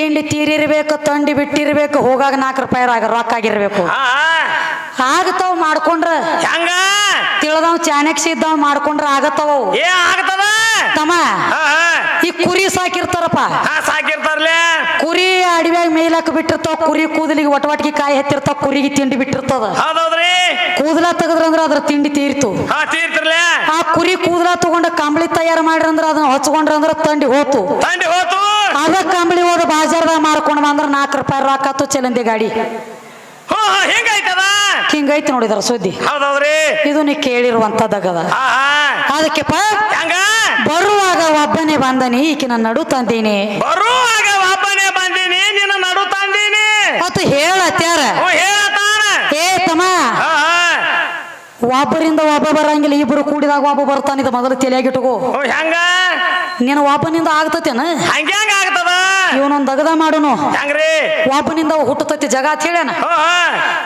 ತಿಂಡಿ ತೀರಿರ್ಬೇಕು ತಂಡಿ ಬಿಟ್ಟಿರ್ಬೇಕು ಹೋಗಾಗ ನಾಲ್ಕು ರೂಪಾಯಿ ಆಗ ರೊಕ್ಕ ಆಗಿರ್ಬೇಕು. ಆಗತಾವ್ ಮಾಡ್ಕೊಂಡ್ರ. ಹೆಂಗ? ತಿಳ್ದವ್ ಚಾಣಕ್ಯ ಇದ್ದಾವ್ ಮಾಡ್ಕೊಂಡ್ರ ಆಗತ್ತಾವ. ಅವು. ಏ ಆಗ್ತದ ತಮ್ಮ ಹಾ ಹಾ. ಈ ಕುರಿ ಸಾಕಿರ್ತಾರಪ್ಪ. ಹಾ ಸಾಕಿರ್ತಾರ್ಲೆ. ಕುರಿ ಅಡವ್ಯಾಗ ಮೇಯ್ಲಾಕ ಬಿಟ್ಟಿರ್ತಾವ ಕುರಿ ಕೂದಲಿಗೆ ಒಟವಾಟಿಗೆ ಕಾಯಿ ಹತ್ತಿರ್ತಾವ ಕುರಿಗೆ ತಿಂಡಿ ಬಿಟ್ಟಿರ್ತದ. ಹೌದೌದ್ರಿ. ಕೂದಲ ತೆಗದ್ರಂದ್ರ ಅದ್ರ ತಿಂಡಿ ತೀರ್ತು. ಹಾ ತೀರ್ತಿರ್ಲೆ. ಆ ಕುರಿ ಕೂದಲ ತಗೊಂಡ ಕಂಬಳಿ ತಯಾರು ಮಾಡ್ರಂದ್ರ ಅದನ್ನ ಹಚ್ಕೊಂಡ್ರಂದ್ರ ತಂಡಿ ಹೋತು. ತಂಡಿ ಹೋತು. ಅದ ಕಂಬಳಿ ಹೋದ ಬಾಜಾರ್ದಾಗ ಮಾರ್ಕೊಂಡ್ ಬಂದ್ರ ನಾಲ್ಕು ರೂಪಾಯಿ ರೊಕ್ಕ ಚಲಂದಿ ಗಾಡಿ. ಹಿಂಗೈತಿ ನೋಡಿದ್ರ ಸುದ್ದಿ. ಹೌದೌದ್ರಿ? ಇದು ನೀ ಕೇಳಿರುವಂತದ್ದಾಗದ ಅದಕ್ಕೆಪ್ಪ ಬರುವಾಗ ಒಬ್ಬನೇ ಬಂದನಿ ಈಕೆ ನಡು ತಂದೀನಿ. ಬರುವಾಗ ಒಬ್ಬನೇ ಬಂದೀನಿ ನಿನ್ನ ನಡು ತಂದೀನಿ. ಮತ್ತು ಹೇಳತ್ಯಾರ. ಏ ತಮ್ಮ ಒಬ್ಬರಿಂದ ಒಬ್ಬ ಬರಂಗಿಲ್ಲ ಇಬ್ಬರು ಕೂಡಿದಾಗ ಒಬ್ಬ ಬರ್ತಾನಿದ ಮೊದಲು ತಲೆಯಾಗಿಟ್ಟುಕೋ ಓ ಹೆಂಗ? ನೀನು ಒಬ್ಬನಿಂದ ಆಗ್ತತೇನ? ಹೆಂಗ ಆಗ್ತದ? ಇವನೊಂದ್ ದಗದ ಮಾಡುನು. ವಾಪನಿಂದ ಒಬ್ಬನಿಂದ ಹುಟ್ಟತೈತಿ ಜಗ ಅಂತ ಹೇಳ್ಯಾನ. ಹೋ ಹಾ.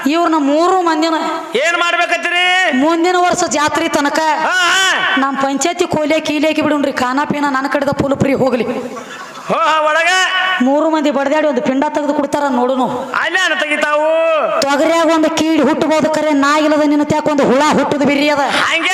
ಇವ್ರನ್ನ ಮೂರು ಮಂದಿನ ಏನ್ ಮಾಡ್ಬೇಕತ್ತೀರಿ? ಮುಂದಿನ ವರ್ಷ ಜಾತ್ರೆ ತನಕ ಹಾ ಹಾ. ನಮ್ಮ ಪಂಚಾಯತಿ ಕೋಲೆ ಕೀಲೇಕಿ ಬಿಡುನ್ರಿ ಖಾನಾ ಪೀನಾ ನನ್ನ ಕಡೆದ ಫುಲ್ ಫ್ರೀ ಹೋಗ್ಲಿ. ಹೋ ಹಾ ಒಳಗ. ಮೂರು ಮಂದಿ ಬಡದಾಡಿ ಒಂದು ಪಿಂಡ ತೆಗೆದು ಕೊಡ್ತಾರ ನೋಡುನು. ಅಲ್ಲೇ ಅನ್ನ ತೆಗಿತಾವು? ಒಂದು ಕೀಡಿ ಹುಟ್ಟಬಹುದು ಕರೆ ಇಲ್ಲದ ನಿನ್ನ ತ್ಯಾಕ ಒಂದು ಹುಳ ಹುಟ್ಟುದು ಬಿರಿ ಅದ. ಹಂಗ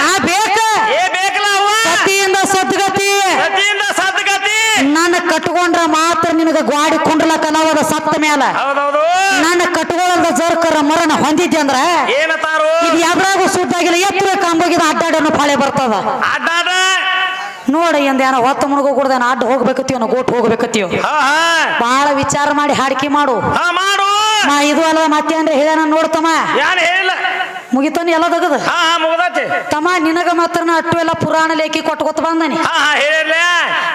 ನಾ ಬೇಕ? ಏ ಬೇಕಲ್ಲ ಅವ್ವ? ಸತಿಯಿಂದ ಸದ್ಗತಿ. ಸತಿಯಿಂದ ಸದ್ಗತಿ. ನನ್ನ ಕಟ್ಕೊಂಡ್ರ ಮಾತ್ರ ನಿನಗ ಗ್ವಾಡಿ ಕುಂಡ್ಲ ನಾವದ ಸತ್ತ ಮ್ಯಾಲ. ಹೌದೌದು. ನನ್ನ ಕಟ್ಕೊಳ್ಳದ ಜರ್ಕರ ಮರಣ ಹೊಂದಿದ್ದೆ ಅಂದ್ರ ಏನತಾರು ಇದು ಯಾವ್ದ್ರಾಗೂ ಸುದ್ದಾಗಿಲ್ಲ ಎತ್ತರ ಕಾಂಬೋಗಿದ ಅಡ್ಡಾಡನ್ನು ಫಾಳೆ ಬರ್ತದ. ನೋಡಿ ಇಂದ ಏನೋ ಹೊತ್ತ ಮುಳುಗೋ ಕುಡ್ದ ಅಡ್ಡ ಹೋಗ್ಬೇಕತ್ತೀವ ನಾ ಗೋಟ್ ಹೋಗ್ಬೇಕತ್ತೀವ ಬಾಳ ವಿಚಾರ ಮಾಡಿ ಹಾಡಿಕೆ ಮಾಡು. ಮಾಡು. ನಾ ಇದು ಅಲ್ಲ ಮತ್ತೆ ಅಂದ್ರೆ ಹೇಳ್ಯಾನ ನೋಡ್ತಮ್ಮ ಏನ್ ಹೇಳಿಲ್ಲ? ಮುಗಿತಾನ ಎಲ್ಲ ತಗದ. ಹಾ ಹಾ ಮುಗ್ದತಿ. ತಮ್ಮ ನಿನಗ ಮಾತ್ರ ನಾ ಅಟ್ಟು ಎಲ್ಲ ಪುರಾಣ ಲೇಖಿ ಕೊಟ್ಕೊತ ಬಂದನಿ. ಹಾ ಹಾ ಹೇಳಿರ್ಲ.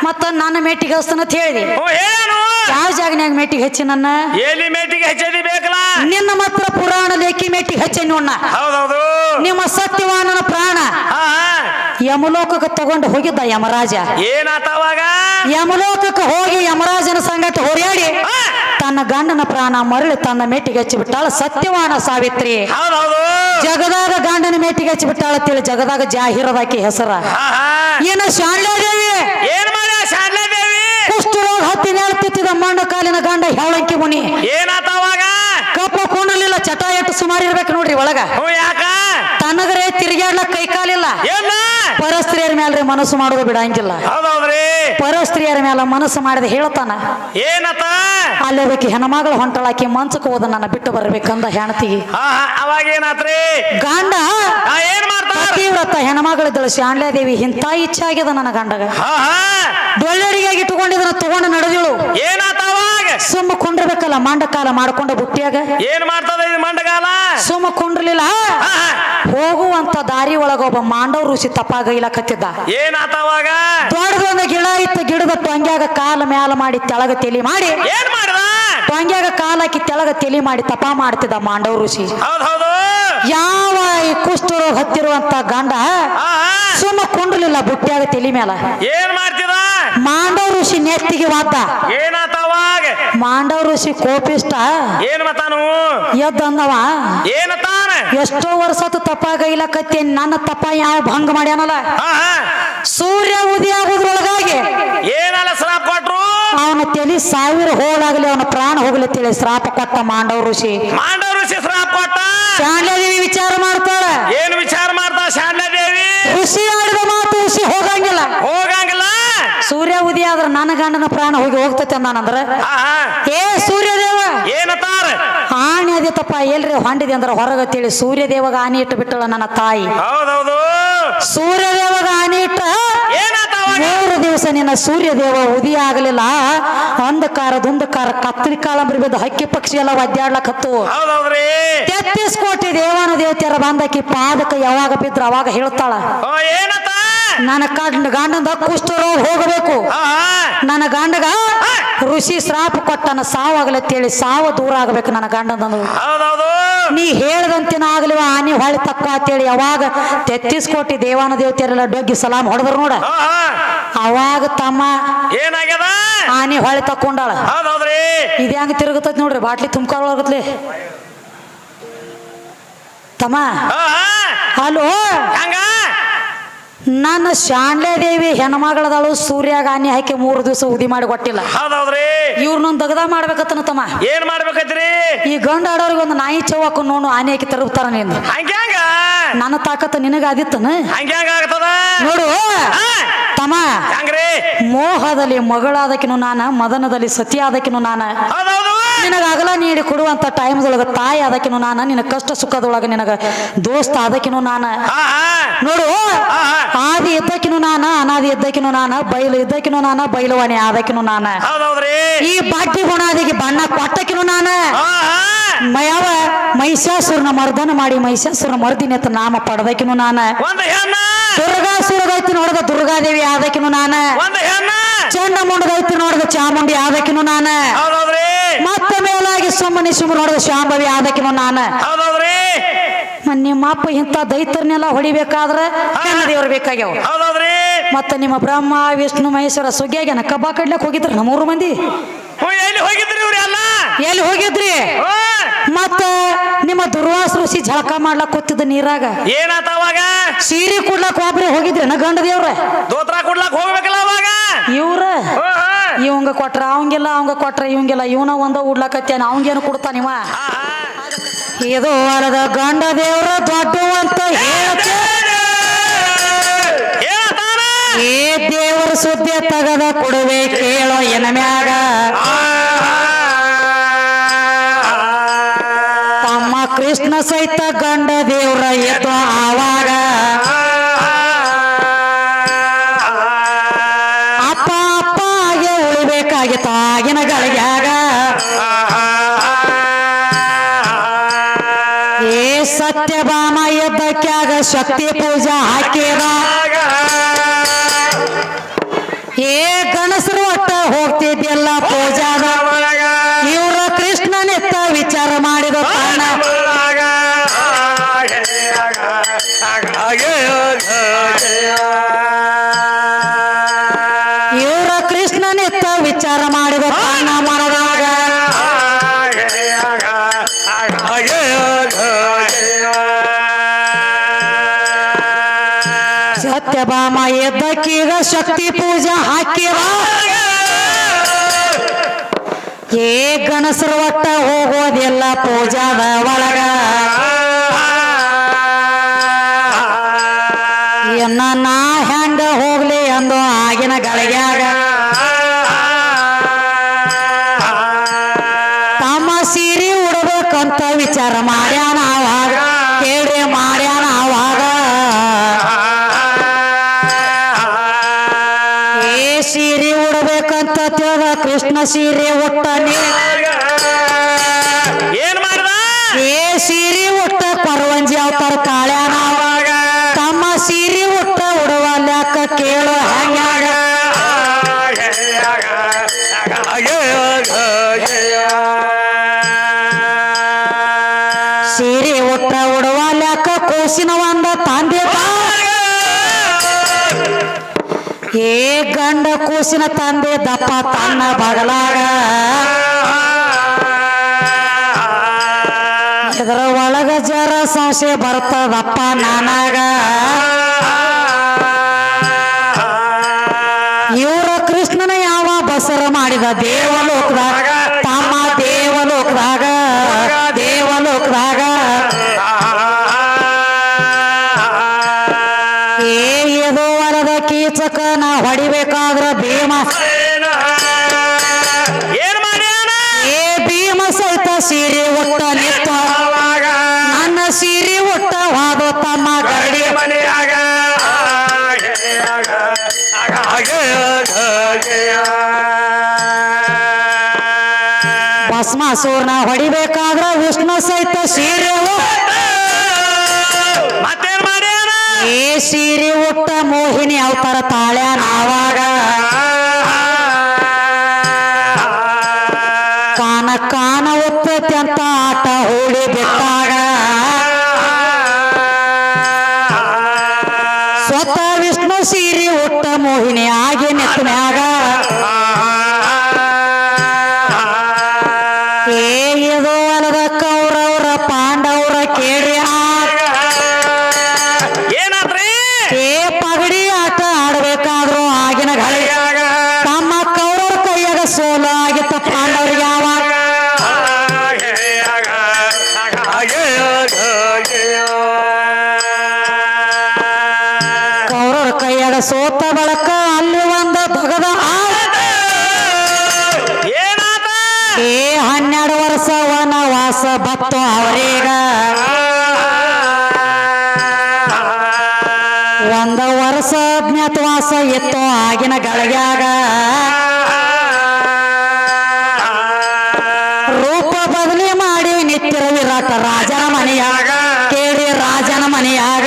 ಮತ್ತ ನನ್ನ ಮೇಟಿಗೆ ಹಸ್ತನ ಅಂತ ಹೇಳಿದೆ. ಓ ಹೇಳೇನು ಯಾವ ಜಾಗನ್ಯಾಗ ಮೇಟಿಗೆ ಹಚ್ಚಿ ನನ್ನ? ಎಲ್ಲಿ ಮೇಟಿಗೆ ಹೆಚ್ಚದಿ ಬೇಕಲ್ಲ? ನಿನ್ನ ಮಾತ್ರ ಪುರಾಣ ಲೇಖಿ ಮೇಟಿಗೆ ಹಚ್ಚಿ ನೋಡ್ನ. ಹೌದೌದು. ನಿಮ್ಮ ಸತ್ಯವಾನನ ಪ್ರಾಣ. ಹಾ ಹಾ. ಯಮಲೋಕಕ್ಕೆ ತಗೊಂಡು ಹೋಗಿದ್ದ ಯಮರಾಜ. ಏನಾತವಾಗ ಯಮಲೋಕಕ್ಕೆ ಹೋಗಿ ಯಮರಾಜನ ಸಂಗತಿ ಹೋರಾಡಿ ತನ್ನ ಗಂಡನ ಪ್ರಾಣ ಮರಳಿ ತನ್ನ ಮೇಟಿಗೆ ಹಚ್ಚಿ ಬಿಟ್ಟಾಳ ಸತ್ಯವಾನ ಸಾವಿತ್ರಿ. ಜಗದಾಗ ಗಂಡನ ಮೇಟಿಗೆ ಹಚ್ಚಿ ಬಿಟ್ಟಾಳ ತಿಳಿ ಜಗದಾಗ ಜಾಹೀರದಾಕಿ ಹೆಸರ. ಏನ ಶಾಂಡ್ಲಾದೇವಿ ಕುಷ್ಠರೋಗ ಹತ್ತಿ ನೇಳ್ತಿದ್ದ ಮಣ್ಣ ಕಾಲಿನ ಗಂಡ ಹೇಳಂಕಿ ಮುನಿ. ಕಪ್ಪು ಕುಣಲಿಲ್ಲ ಚಟ ಎಟ್ಟು ಸುಮಾರು ಇರ್ಬೇಕು ನೋಡ್ರಿ ಒಳಗ. ತನಗರೇ ತಿರುಗಾಡ್ಲಕ್ ಕೈ ಕಾಲಿಲ್ಲ. ಪರಸ್ತ್ರೀಯರ ಮೇಲೆ ಮನಸ್ಸು ಮಾಡೋದು ಬಿಡಂಗಿಲ್ಲ. ಹೌದೌದ್ರಿ? ಪರಸ್ತ್ರೀಯರ ಮೇಲೆ ಮನಸ್ಸು ಮಾಡಿದ ಹೇಳ್ತಾನ ಏನತ? ಅಲ್ಲಿ ಹೋಗಿ ಹೆಣ್ಮಗಳು ಹೊಂಟಳಾಕಿ ಮಂಚಕ್ಕೆ ಹೋದ ನನ್ನ ಬಿಟ್ಟು ಬರ್ಬೇಕಂದ ಹೆಣತಿಗೆ ಹಾ ಹಾ ಅವಾಗ ಏನಾತ್ರಿ? ಗಂಡ ಏನ್ ಮಾಡ್ತಾರ? ಪತಿವ್ರತ ದೇವಿ ಶಾಣ್ಯಾದೇವಿ ಇಂಥ ಇಚ್ಛೆ ಆಗ್ಯದ ನನ್ನ ಗಂಡಗ. ಡೊಳ್ಳಡಿಗಾಗಿ ಇಟ್ಕೊಂಡಿದ್ದನ ತಗೊಂಡು ನಡೆದಿಳು. ಏನಾತ ಸುಮ್ಮ ಕುಂಡ್ರಬೇಕಲ್ಲ ಮಂಡಕಾಲ ಮಾಡ್ಕೊಂಡ ಬುಟ್ಟಿಯಾಗ? ಏನ್ ಮಾಡ್ತದ ಇದು ಮಂಡಗಾಲ ಸುಮ್ಮ ಕುಂಡ್ರಲಿಲ್ಲ. ಹೋಗುವಂತ ದಾರಿ ಒಳಗ ಒಬ್ಬ ಮಾಂಡವ ಋಷಿ ತಪ್ಪಾಗೈಲಕತ್ತಿದ್ದ ಏನಾತವಾಗ ದೊಡ್ಡದೊಂದು ಗಿಡ ಇತ್ತು ಗಿಡದ ಟೊಂಗ್ಯಾಗ ಕಾಲ ಮ್ಯಾಲ ಮಾಡಿ ತೆಳಗ ತೆಲಿ ಮಾಡಿ. ಏನ್ ಮಾಡ್ದ? ಟೊಂಗ್ಯಾಗ ಕಾಲ ಹಾಕಿ ತೆಳಗ ತೆಲಿ ಮಾಡಿ ತಪ ಮಾಡ್ತಿದ್ದ ಮಾಂಡವ ಋಷಿ. ಹೌದ್ ಹೌದು. ಯಾವ ಈ ಕುಷ್ಠರೋಗ ಹತ್ತಿರುವಂತ ಗಂಡ ಸುಮ್ಮ ಕುಂಡ್ಲಿಲ್ಲ ಬುಟ್ಟಿಯಾಗ ತೆಲಿ ಮ್ಯಾಲ. ಏನ್ ಮಾಡ್ತಿದ? ಮಾಂಡವ ಋಷಿ ನೆತ್ತಿಗೆ ವಾದ ಏನಾತವಾಗ ಮಾಂಡವ ಋಷಿ ಕೋಪಿಷ್ಟ ಏನ್ ಮತಾನು ಎದ್ದಂದವ ಏನತಾನ ಎಷ್ಟೋ ವರ್ಷದ ತಪ್ಪಾಗೈಲಕತ್ತಿ ನನ್ನ ತಪ್ಪ ಯಾವ ಭಂಗ ಮಾಡ್ಯಾನಲ್ಲ? ಸೂರ್ಯ ಉದಯ ಆಗೋದ್ರೊಳಗಾಗಿ ಏನಲ್ಲ ಶ್ರಾಪ ಕೊಟ್ರು? ಅವನ ತಲೆ ಸಾವಿರ ಹೋಳಾಗಲಿ ಅವನ ಪ್ರಾಣ ಹೋಗ್ಲಿ ತಿಳಿ ಶ್ರಾಪ ಕೊಟ್ಟ ಮಾಂಡವ ಋಷಿ. ಮಾಂಡವ ಋಷಿ ಶ್ರಾಪ ಕೊಟ್ಟ? ಶಾಣ್ಯದೇವಿ ವಿಚಾರ ಮಾಡ್ತಾಳ. ಏನು ವಿಚಾರ ಮಾಡ್ತಾ ದೇವಿ? ಋಷಿ ಆಡಿದ ಮಾತು ಋಷಿ ಹೋಗಂಗಿಲ್ಲ. ಹೋಗಂಗಿಲ್ಲ? ಸೂರ್ಯ ಉದಯ ಆದ್ರೆ ನನ್ನ ಗಂಡನ ಪ್ರಾಣ ಹೋಗಿ ಹೋಗ್ತತೆ ನಾನಂದ್ರ ಏ ಸೂರ್ಯದೇವ! ಏನತಾರ ಆಣಿ ಅದಿತ್ತಪ್ಪ ಎಲ್ರಿ ಹೊಂಡಿದೆ ಅಂದ್ರೆ ಹೊರಗ ತಿಳಿ ಸೂರ್ಯದೇವಗ ಆನಿ ಇಟ್ಟು ಬಿಟ್ಟಳ ನನ್ನ ತಾಯಿ. ಹೌದೌದು. ಸೂರ್ಯದೇವಗ ಆನಿ ಇಟ್ಟ ಏನಾತ ಮೂರು ದಿವಸ ನಿನ್ನ ಸೂರ್ಯದೇವ ಉದಯ ಆಗಲಿಲ್ಲ. ಅಂಧಕಾರ ದುಂಧಕಾರ ಕತ್ತರಿ ಕಾಲ ಬಿದ್ದು ಹಕ್ಕಿ ಪಕ್ಷಿ ಎಲ್ಲ ಒದ್ದಾಡ್ಲಕತ್ತು. ತೆತ್ತಿಸ್ ಕೋಟಿ ದೇವಾನ ದೇವತೆಯರ ಬಂದಕಿ ಪಾದಕ ಯಾವಾಗ ಬಿದ್ರು ಅವಾಗ ಹೇಳ್ತಾಳ. ನನ್ನ ಗಂಡಂದ ಕುಷ್ಠರೋಗ ಹೋಗಬೇಕು. ನನ್ನ ಗಂಡಗ ಋಷಿ ಶ್ರಾಪ ಕೊಟ್ಟನ ಸಾವಾಗಲತ್ತೇಳಿ ಸಾವು ದೂರ ಆಗ್ಬೇಕು ನನ್ನ ಗಂಡನದು ನೀ ಹೇಳ್ದಂತಿನ ಆಗ್ಲಿವ ಆನಿ ಹೊಳಿ ತಕ್ಕ ಅಂತೇಳಿ ಯಾವಾಗ ತೆತ್ತಿಸ್ ಕೋಟಿ ದೇವಾನ ದೇವತೆಯರೆಲ್ಲ ಡೊಗ್ಗಿ ಸಲಾಮ್ ಹೊಡೆದ್ರು ನೋಡ. ಅವಾಗ ತಮ್ಮ ಏನಾಗ್ಯದ? ಆನಿ ಹೊಳಿ ತಕ್ಕೊಂಡಾಳ. ಇದ ಹೆಂಗ ತಿರುಗತೈತಿ ನೋಡ್ರಿ ಬಾಟ್ಲಿ ತುಂಬ್ಕೊಳ್ಳೋಗತ್ಲಿ ತಮ್ಮ. ಹಲೋ ಹಂಗ? ನನ್ನ ಶಾಣ್ಲೆ ದೇವಿ ಹೆಣ್ಮಗಳದಳು ಸೂರ್ಯಾಗ ಆನಿ ಹಾಕಿ ಮೂರು ದಿವಸ ಉದಿ ಮಾಡಿ ಕೊಟ್ಟಿಲ್ಲ. ಹೌದೌದ್ರಿ. ದಗದ ಮಾಡ್ಬೇಕತ್ತ ಮಾಡ್ಬೇಕತ್ತನ ತಮ್ಮ. ಏನ್ ಮಾಡ್ಬೇಕತ್ರಿ ಈ ಗಂಡ ಆಡೋರಿಗೆ ಒಂದು ನಾಯಿ ಚೌಕ ನೋಡು ಆನೆ ಹಾಕಿ ತರುತ್ತಾರ ನೀನು ಹಂಗ್ಯಾಂಗ ನನ್ನ ತಾಕತ್ತ ನಿನಗ ಆದಿತ್ತನ? ಹಂಗ್ಯಾಂಗ ಆಗ್ತದ ನೋಡು? ತಮ್ಮ ಮೋಹದಲ್ಲಿ ಮಗಳಾದಕಿನು ನಾನ ಮದನದಲ್ಲಿ ಸತಿ ಆದಕಿನು ನಾನು. ಹೌದೌದು. ನಿನಗ ಅಗಲ ನೀಡಿ ಕೊಡುವಂತ ಟೈಮ್ದೊಳಗ ತಾಯಿ ಆದಕಿನು ನಾನು ನಿನ್ನ ಕಷ್ಟ ಸುಖದೊಳಗ ನಿನಗ ದೋಸ್ತ ಆದಕಿನು ನಾನು. ನೋಡು. ಆದಿ ಇದ್ದಕಿನು ನಾನ ಅನಾದಿ ಇದ್ದಕಿನು ನಾನ ಬಯಲು ಇದ್ದಕಿನು ನಾನ ಬಯಲುವಾಣಿ ಆದಕಿನು ನಾನು. ಈ ಬಾಟಿ ಗುಣಾದಿಗೆ ಬಣ್ಣ ಕೊಟ್ಟಕಿನು ನಾನು. ಮಯವ ಮಹಿಷಾಸುರನ ಮರ್ದನ ಮಾಡಿ ಮಹಿಷಾಸುರನ ಮರ್ದಿನಿ ಅಂತ ನಾಮ ಪಡೆದಕಿನು ನಾನ. ಒಂದ್ ಹೆಣ್ಣ. ದುರ್ಗಾಸುರದೈತಿ ನೋಡಿದ ದುರ್ಗಾದೇವಿ ಆದಕಿನು ನಾನು. ಚಂಡ ಮುಂಡದೈತಿ ನೋಡಿದ ಚಾಮುಂಡಿ ಆದಕಿನು ನಾನ. ಸುಮ್ಮನೆ ಸುಮ್ಮ ನೋಡಿದ ಶಾಂಭವಿ ಆದಕ್ಕೆ ನಾನು ಹೌದೌದ್ರಿ? ನಿಮ್ಮ ಅಪ್ಪ ಇಂಥ ದೈತರನ್ನೆಲ್ಲ ಹೊಡಿಬೇಕಾದ್ರೆ ದೇವ್ರು ಬೇಕಾಗ್ಯಾವ. ಹೌದೌದ್ರಿ? ಮತ್ತೆ ನಿಮ್ಮ ಬ್ರಹ್ಮ ವಿಷ್ಣು ಮಹೇಶ್ವರ ಸುಗ್ಗಿಯಾಗ ಕಬ್ಬ ಕಡ್ಲಕ್ ಹೋಗಿದ್ರು ನಮ್ಮೂರು ಮಂದಿ? ಎಲ್ಲಿ ಹೋಗಿದ್ರಿ ಎಲ್ಲ? ಹೋಗಿದ್ರಿ. ಮತ್ತ ನಿಮ್ಮ ದುರ್ವಾಸ ಋಷಿ ಜಳಕ ಮಾಡ್ಲಕ್ ಕೂತಿದ್ದ ನೀರಾಗ. ಏನಾತ ಅವಾಗ? ಸೀರೆ ಕೊಡ್ಲಕ್ ಒಬ್ರಿ ಹೋಗಿದ್ರಿ ನಾ ಗಂಡ ದೇವ್ರ ದೋತ್ರ ಕೊಡ್ಲಕ್ ಹೋಗ್ಬೇಕಲ್ಲ ಅವಾಗ? ಇವ್ರ. ಇವಂಗ ಕೊಟ್ರ ಅವಂಗೆಲ್ಲ ಅವಂಗ ಕೊಟ್ರ ಇವಂಗೆಲ್ಲ ಇವನ ಒಂದ ಉಡ್ಲಕತ್ಯಾನ ಅವಂಗೇನು ಕೊಡ್ತಾನ ಇವ. ಇದು ಅಲ್ಲದ ಗಂಡ ದೇವ್ರ ದೊಡ್ಡ ಅಂತ? ಏ ದೇವರ ಸುದ್ದಿ ತಗದ ಕೊಡುವೆ ಕೇಳೋ ಎನ ಮ್ಯಾಗ. ತಮ್ಮ ಕೃಷ್ಣ ಸಹಿತ ಗಂಡ ದೇವ್ರ ಎದ್ದು ಆವಾಗ ಶಕ್ತಿ ಪೂಜಾ ಹಾಕಿದ ಸತ್ಯಭಾಮ ಎದ್ದಕ್ಕೀಗ ಶಕ್ತಿ ಪೂಜಾ ಹಾಕಿರ. ಏ ಗಣಸರು ಒಟ್ಟ ಹೋಗೋದಿಲ್ಲ ಪೂಜಾದ ಒಳಗ. ಕೃಷ್ಣ ಸೀರೆ ಒಟ್ಟನೆ. ಏನ್ ಮಾಡ್ದ? ಏ ಸೀರೆ ಒಟ್ಟ ಪರವಂಜಿ ಅವತಾರ ಕಾಳ್ಯಾನ ತಮ್ಮ ಸೀರೆ ಒಟ್ಟ ಉಡವಲ್ಯಾಕ ಕೇಳು ಹಂಗ್ಯಾಗ ಸೀರೆ ಒಟ್ಟ ಉಡವಲ್ಯಾಕ ಕೂಸಿನ ಒಂದ ತಂದೆ ಏ ಗಂಡ ಕೂಸಿನ ತಂದೆ, ದಪ್ಪ ತನ್ನ ಬಗಲಾಗ. ಇದರ ಒಳಗ ಜರ ಸಂಶಯ ಬರ್ತದಪ್ಪ ನಾನಾಗ. ಇವ್ರ ಕೃಷ್ಣನ ಯಾವ ಬಸರ ಮಾಡಿದ ದೇವಲೋಕದಾಗ? ಭಸ್ಮಾಸೂರ್ನ ಹೊಡಿಬೇಕಾದ್ರ ವಿಷ್ಣು ಸಹಿತ ಸೀರೆ ಏ ಸೀರೆ ಉಟ್ಟ ಮೋಹಿನಿ ಅವತಾರ ತಾಳ್ಯ ನಾವಾಗ. ಕಾನ ಕಾನ ಉತ್ತೈತಿ ಅಂತ ಆಟ ಹೂಡಿ ಬಿಟ್ಟಾಗ. ಸ್ವತಃ ಸೀರಿ ಉಟ್ಟ ಮೋಹಿನಿ ಆಗಿ ನೆತ್ತನ್ಯಾಗ ಏದೋ ಅಲದ ಕೌರವ್ರ ಪಾಂಡವ್ರ ಕೇಳ್ರಿ ಪಗಡಿ ಆಟ ಆಡ್ಬೇಕಾದ್ರು ಆಗಿನ ತಮ್ಮ ಕೌರವ್ರ ಕೈಯಾಗ ಸೋಲ ಆಗಿತ್ತ ಪಾಂಡವ್ರಿಗೆ ಸೋತ ಬಳಕ ಅಲ್ಲಿ ಒಂದ ಭಗದ ಏ ಹನ್ನೆರಡು ವರ್ಷ ವನವಾಸ ಬತ್ತು ಅವರೀಗ. ಒಂದ ವರ್ಷ ಅಜ್ಞಾತವಾಸ ಇತ್ತು ಆಗಿನ ಗಳಗ್ಯಾಗ. ರೂಪ ಬದಲಿ ಮಾಡಿ ನಿತ್ಯರ ವಿರಾಟ ರಾಜನ ಮನೆಯಾಗ. ಕೇಳಿ ರಾಜನ ಮನೆಯಾಗ.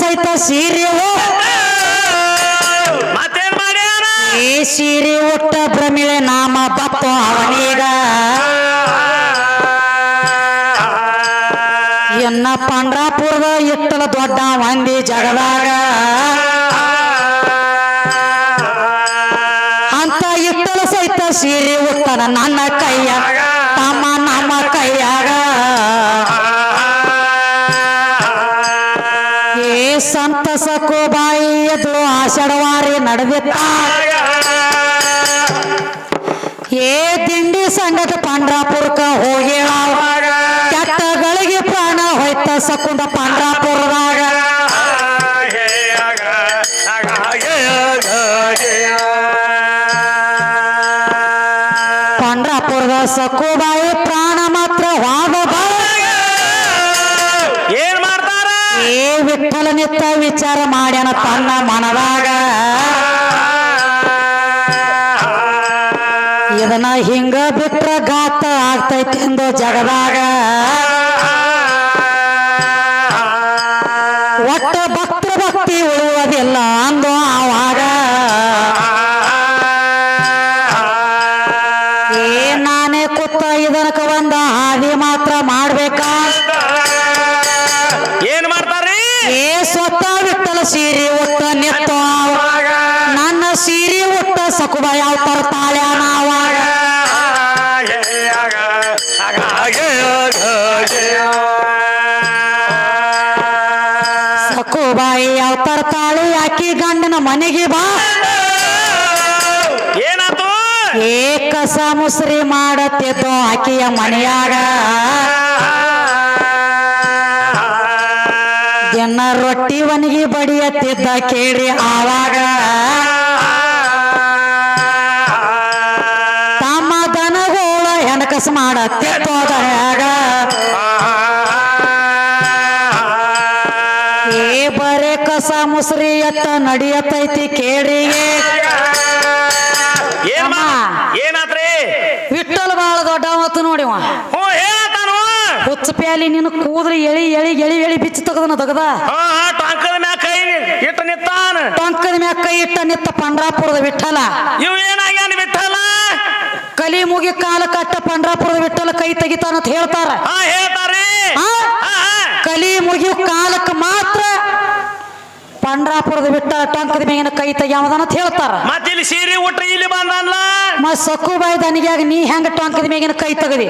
ಸಹಿತ ಸೀರೆ ಈ ಸೀರೆ ಉಟ್ಟ ಭ್ರಮಿಳೆ ನಾಮ ಬಪ್ಪ ಅವನೀಗ. ಎನ್ನ ಪಾಂಡ್ರಾಪುರದ ಎತ್ತಲ ದೊಡ್ಡ ಮಂದಿ ಜಗದಾಗ. ಅಂತ ಎತ್ತಲ ಸಹಿತ ಸೀರೆ ಉಟ್ಟನ ನನ್ನ ಏ ದಿಂಡಿ ಸಂಗಟ ಪಂಡ್ರಾಪುರಕ್ಕ ಹೋಗೇಳ ಕೆಟ್ಟಗಳಿಗೆ ಪ್ರಾಣ ಹೋಯ್ತ ಸಕುಂದ ಪಂಡ್ರಾಪುರದಾಗ ಎಂದು ಜಗದಾಗ. ಒಟ್ಟ ಭಕ್ತ ಭಕ್ತಿ ಉಳುವುದಿಲ್ಲ ಅಂದು ಆವಾಗ. ಏ ನಾನೇ ಕುತ್ತ ಇದನಕ ಒಂದ ಹಾದಿ ಮಾತ್ರ ಮಾಡ್ಬೇಕಾ? ಏನ್ ಮಾಡ್ತಾರ್ರಿ? ಏ ಸ್ವತಃ ವಿಠಲ ಸೀರೆ ಸಕುಬಾಯಿ ಯಾವ ತರ ತಾಳಿ ಆಕಿ ಗಂಡನ ಮನೆಗೆ ಬಾ. ಏನಾತು? ಏ ಕಸ ಮುಸ್ರಿ ಮಾಡತ್ತಿತ್ತು ಆಕೆಯ ಮನೆಯಾಗ. ಜನ ರೊಟ್ಟಿ ಒಣಗಿ ಬಡಿಯತ್ತಿದ್ದ ಕೇಳಿ ಆವಾಗ. ತಮ್ಮ ದನಗೋಳ ಹೆಣಕಸ ಮಾಡತ್ತೆ ದನ್ಯಾಗ ನಡಿಯತೈತಿ ನಡಿಯತ್ತೈತಿ. ಮಾಡ್- ಏನಾತ್ರಿ? ವಿಠಲ್ ಬಾಳ ದೊಡ್ಡ ಮತ್ತು ನೋಡಿವ. ಹುಚ್ಚ ಪ್ಯಾಲಿ ನೀನು ಕೂದ್ರೆ ಎಳಿ ಎಳಿ ಎಳಿ ಎಳಿ ಬಿಚ್ಚು ತಗದನ ತಗದ ಟಂಕದ ಮ್ಯಾಗ ಕೈ ಇಟ್ಟ ನಿತ್ತಾನ ಟಂಕದ ಮ್ಯಾಗ ಕೈ ಇಟ್ಟ ನಿತ್ತ ಪಂಡ್ರಾಪುರದ ವಿಠಲ ಇವ್ ಏನಾಗ್ಯಾನ ವಿಠಲ ಕಲಿ ಮುಗಿ ಕಾಲ ಕಟ್ಟ ಪಂಡ್ರಾಪುರದ ವಿಠಲ ಕೈ ತೆಗಿತಾನ ಅಂತ ಹೇಳ್ತಾರ. ಹಾ ಹೇಳ್ತಾರ್ರಿ. ಆ? ಹಾ ಹಾ. ಕಲಿ ಮುಗಿ ಕಾಲಕ್ಕೆ ಮಾತ್ರ ಪಂಡ್ರಾಪುರದ ಬಿಟ್ಟ ಟಂಕದ ಮೇಗಿನ ಕೈ ತೆಗಿಯವದನ ಅಂತ ಹೇಳ್ತಾರ. ಮತ್ತೆ ಇಲ್ಲಿ ಸೀರೆ ಉಟ್ಟ ಇಲ್ಲಿ ಬಂದಲ್ಲ. ಸಕ್ಕು ಸಕ್ಕುಬಾಯಿ ದನಿಗ್ಯಾಗ ನೀ ಹೆಂಗ ಟಂಕದ ಮೇಗಿನ ಕೈ ತೆಗದಿ?